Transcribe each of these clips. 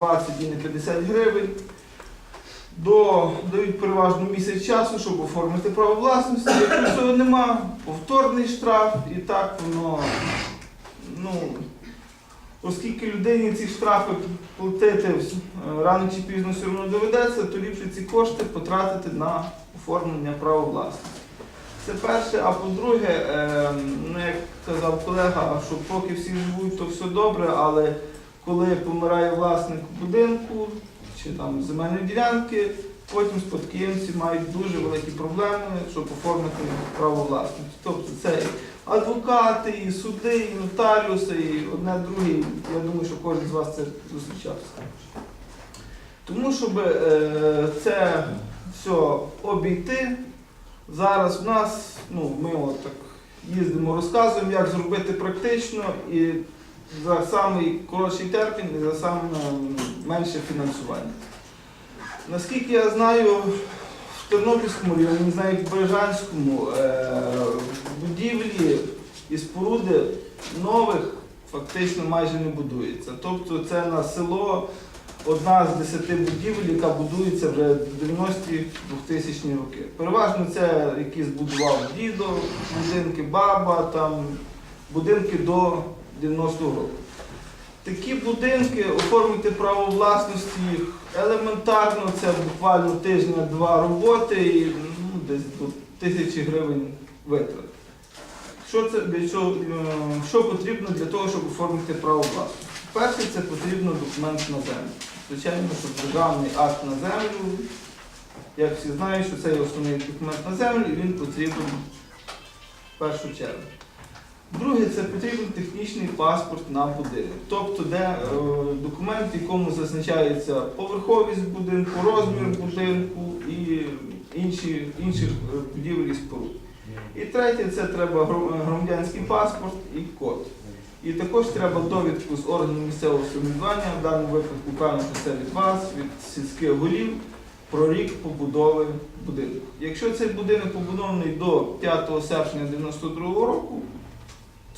20 і не 50 гривень. До, дають переважно місяць часу, щоб оформити право власності. Якщо цього нема, повторний штраф і так воно. Ну, оскільки людині ці штрафи платити е, рано чи пізно все одно доведеться, то ліпше ці кошти потратити на оформлення права власності. Це перше, а по-друге, е, ну, як казав колега, що поки всі живуть, то все добре, але коли помирає власник будинку чи там земельної ділянки, потім спадкоємці мають дуже великі проблеми, щоб оформити право власності. Тобто це і адвокати, і суди, і нотаріуси, і одне друге. Я думаю, що кожен з вас це зустрічався. Тому, щоб е, це все обійти, зараз в нас, ну, ми от так їздимо, розказуємо, як зробити практично і за самий коротший термін і за саме менше фінансування. Наскільки я знаю, в Тернопільському районі, не знаю, в Бережанському, е, будівлі і споруди нових фактично майже не будується. Тобто це на село одна з десяти будівель, яка будується вже в 90-ті 2000 роки. Переважно це якісь будував дідо, будинки баба, там, будинки до 90-го року. Такі будинки оформити право власності їх елементарно, це буквально тижня-два роботи і ну, десь до тисячі гривень витрат. Що, це, для чого, е, що потрібно для того, щоб оформити право власності? Перше, це потрібно документ на землю. Звичайно, що державний акт на землю, як всі знають, що це основний документ на землю, і він потрібен в першу чергу. Друге, це потрібен технічний паспорт на будинок. Тобто, де е, документ, в якому зазначається поверховість будинку, розмір будинку і інші, інших е, будівель і споруд. І третє, це треба громадянський паспорт і код. І також треба довідку з органу місцевого самоврядування, в даному випадку певно, це від вас, від сільських голів, про рік побудови будинку. Якщо цей будинок побудований до 5 серпня 92 року,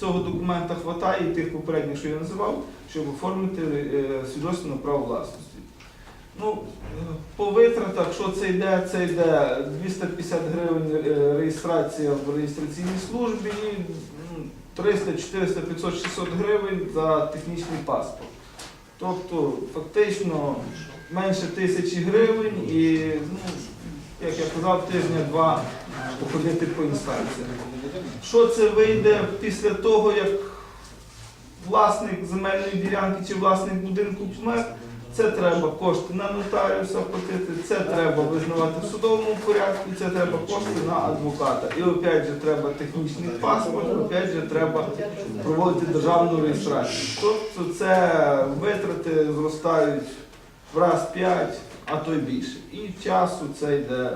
цього документа хватає і тих попередніх, що я називав, щоб оформити е, свідоцтво на право власності. Ну, е, по витратах, що це йде, це йде 250 гривень е, реєстрація в реєстраційній службі, ну, 300, 400, 500, 600 гривень за технічний паспорт. Тобто, фактично менше тисячі гривень і, ну, як я казав, тижня-два походити по інстанціях. Що це вийде після того, як власник земельної ділянки чи власник будинку помер? Це треба кошти на нотаріуса платити, це треба визнавати в судовому порядку, це треба кошти на адвоката. І опять же треба технічний паспорт, опять же треба проводити державну реєстрацію. Тобто це витрати зростають в раз п'ять, а то й більше. І часу це йде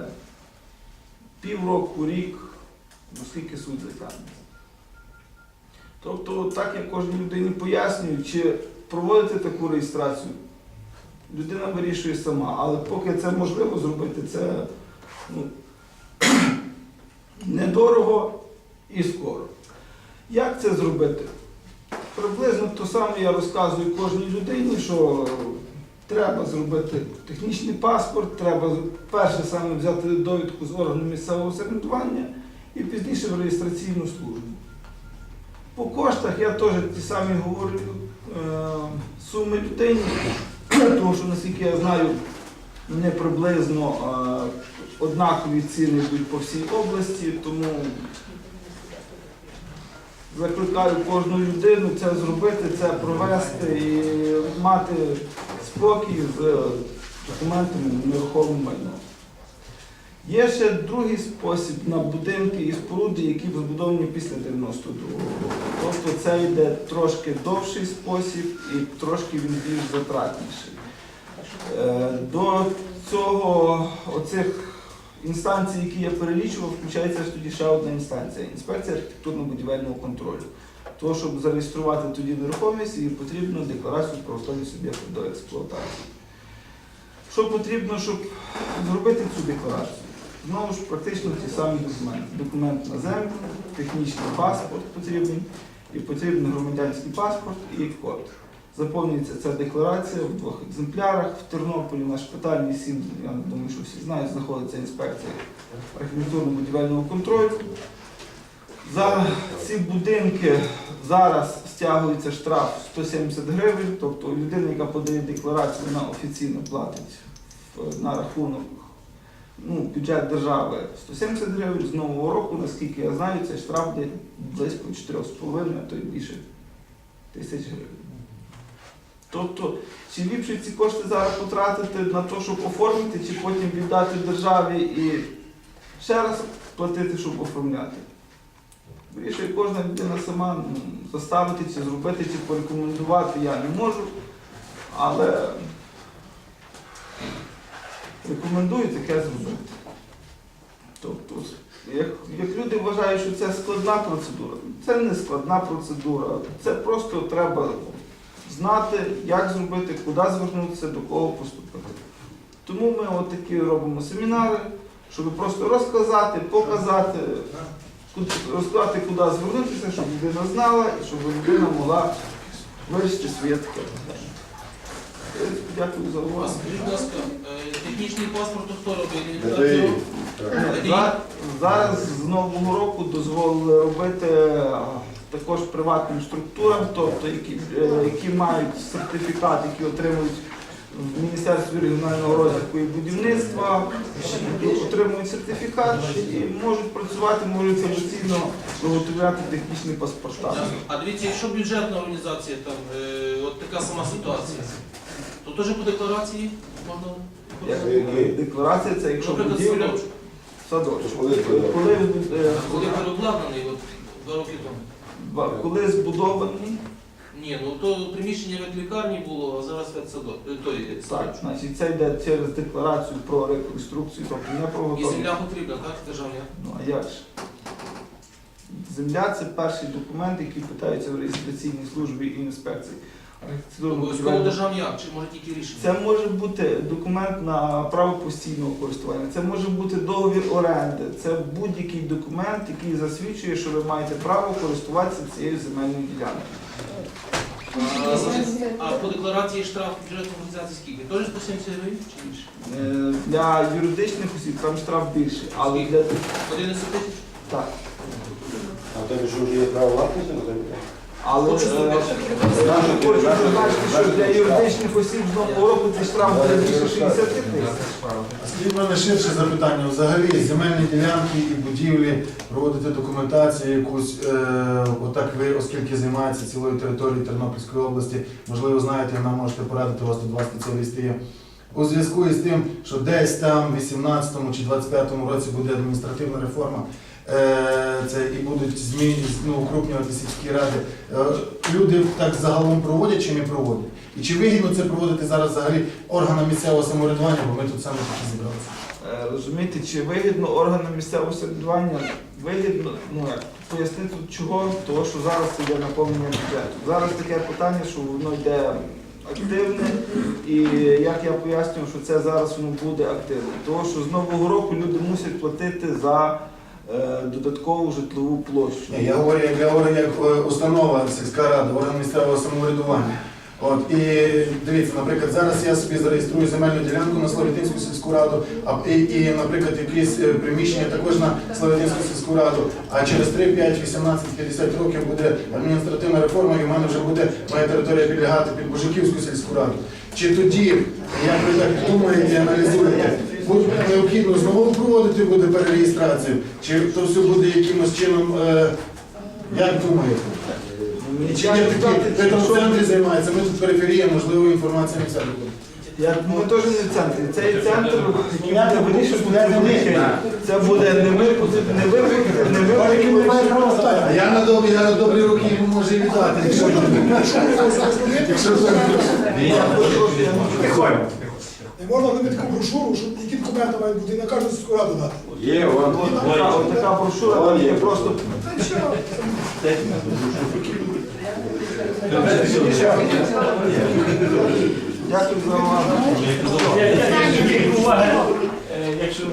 півроку, рік, оскільки суд затягнеться. Тобто, так я кожній людині пояснюю, чи проводити таку реєстрацію, людина вирішує сама, але поки це можливо зробити, це ну, недорого і скоро. Як це зробити? Приблизно то саме я розказую кожній людині, що треба зробити технічний паспорт, треба перше саме взяти довідку з органу місцевого самоврядування і пізніше в реєстраційну службу. По коштах я теж ті самі говорю е, суми людині, тому що наскільки я знаю, не приблизно однакові ціни йдуть по всій області, тому закликаю кожну людину це зробити, це провести і мати спокій з документами на нерухоме майно. Є ще другий спосіб на будинки і споруди, які збудовані після 92-го року. Тобто це йде трошки довший спосіб і трошки він більш затратніший. Е, До цього оцих інстанцій, які я перелічував, включається тоді ще одна інстанція інспекція архітектурно-будівельного контролю. Тому, щоб зареєструвати тоді нерухомість, їй потрібно декларацію про готовність суб'єкту до експлуатації. Що потрібно, щоб зробити цю декларацію? Знову ж практично ті самі документи. Документ на землю, технічний паспорт потрібен, і потрібен громадянський паспорт і код. Заповнюється ця декларація в двох екземплярах. В Тернополі на шпитальній 7, я думаю, що всі знають, знаходиться інспекція архітектурно-будівельного контролю. За ці будинки зараз стягується штраф 170 гривень, тобто людина, яка подає декларацію, вона офіційно платить на рахунок ну, бюджет держави 170 гривень. З нового року, наскільки я знаю, цей штраф буде близько 4,5, а то й більше тисяч гривень. Тобто, чи ліпше ці кошти зараз потратити на те, щоб оформити, чи потім віддати державі і ще раз платити, щоб оформляти? Вирішує кожна людина сама ну, заставити чи зробити, чи порекомендувати я не можу, але рекомендую таке зробити. Тобто, як, як люди вважають, що це складна процедура, це не складна процедура, це просто треба знати, як зробити, куди звернутися, до кого поступити. Тому ми от такі робимо семінари, щоб просто розказати, показати, розказати, куди звернутися, щоб людина знала і щоб людина могла вирішити своє таке. Е, Дякую за увагу. Скажіть, будь ласка, е, технічний паспорт хто робить? За- Зараз з нового року дозволили робити е, також приватним структурам, тобто які, е, які мають сертифікат, які отримують в Міністерстві регіонального розвитку і будівництва, отримують сертифікат і можуть працювати, можуть самостійно виготовляти технічні паспорта. А дивіться, якщо бюджетна організація, там, е, от така сама ситуація, то теж по декларації можна? Декларація це якщо будівля садочок. Коли садочок? Коли, Коли переобладнаний, два роки тому. Коли збудований, Ні, ну то приміщення від лікарні було, а зараз ветсадок. е, Той так, значить це йде через декларацію про реконструкцію, тобто не про І готовність. земля потрібна, так, державня? Ну а як ж? Земля це перший документ, який питається в реєстраційній службі і інспекції. Обов'язково Архітектурно-будівельного. акт, чи може тільки рішення? Це може бути документ на право постійного користування, це може бути договір оренди, це будь-який документ, який засвідчує, що ви маєте право користуватися цією земельною ділянкою. А, а по декларації штраф бюджетної організації скільки? Теж по 70 гривень чи більше? Е, Для юридичних осіб там штраф більший, але для 11 тисяч? так. А в тебе що вже є право власності на тебе? Але е, не що для юридичних осіб з нового року цей штраф буде більше 60 тисяч. Скажіть, мене ширше запитання. Взагалі, земельні ділянки і будівлі, проводити документацію якусь, е, отак ви, оскільки займаєтеся цілою територією Тернопільської області, можливо, знаєте, нам можете порадити, у вас тут два спеціалісти є. У зв'язку із тим, що десь там в 18-му чи 25-му році буде адміністративна реформа, е, це і будуть зміни, ну, укрупнювати сільські ради. Е, Люди так загалом проводять чи не проводять? І чи вигідно це проводити зараз взагалі органам місцевого самоврядування, бо ми тут саме такі зібралися? Е, Розумієте, чи вигідно органам місцевого самоврядування вигідно, ну пояснити чого, того що зараз йде наповнення бюджету. Зараз таке питання, що воно йде активне, і як я пояснюю, що це зараз воно буде активне. Тому що з нового року люди мусять платити за е, додаткову житлову площу. Я говорю, я говорю, як е, установа сільська рада, орган місцевого самоврядування. От і дивіться, наприклад, зараз я собі зареєструю земельну ділянку на Славітинську сільську раду, а і, і наприклад, якісь е, приміщення також на Славітинську сільську раду. А через 3, 5, 18, 50 років буде адміністративна реформа, і в мене вже буде моя територія підлягати під Божиківську сільську раду. Чи тоді, як ви так думаєте, аналізуєте, буде необхідно знову проводити буде перереєстрацію? Чи то все буде якимось чином, е, як думаєте? Чи є такі, ви там в центрі займається, ми тут периферія, можливо, інформація не вся буде. Я, ми теж не в центрі. Цей центр, який буде вирішувати не ці це буде не випуск, не випуск. А я на добрі, я на добрі руки йому можу і віддати, якщо якщо Не можна робити таку брошуру, щоб які документи мають бути, і на кожну сільську раду дати. Є, вона. От така, от така брошура, вона є просто Та й все. дякую за увагу. Якщо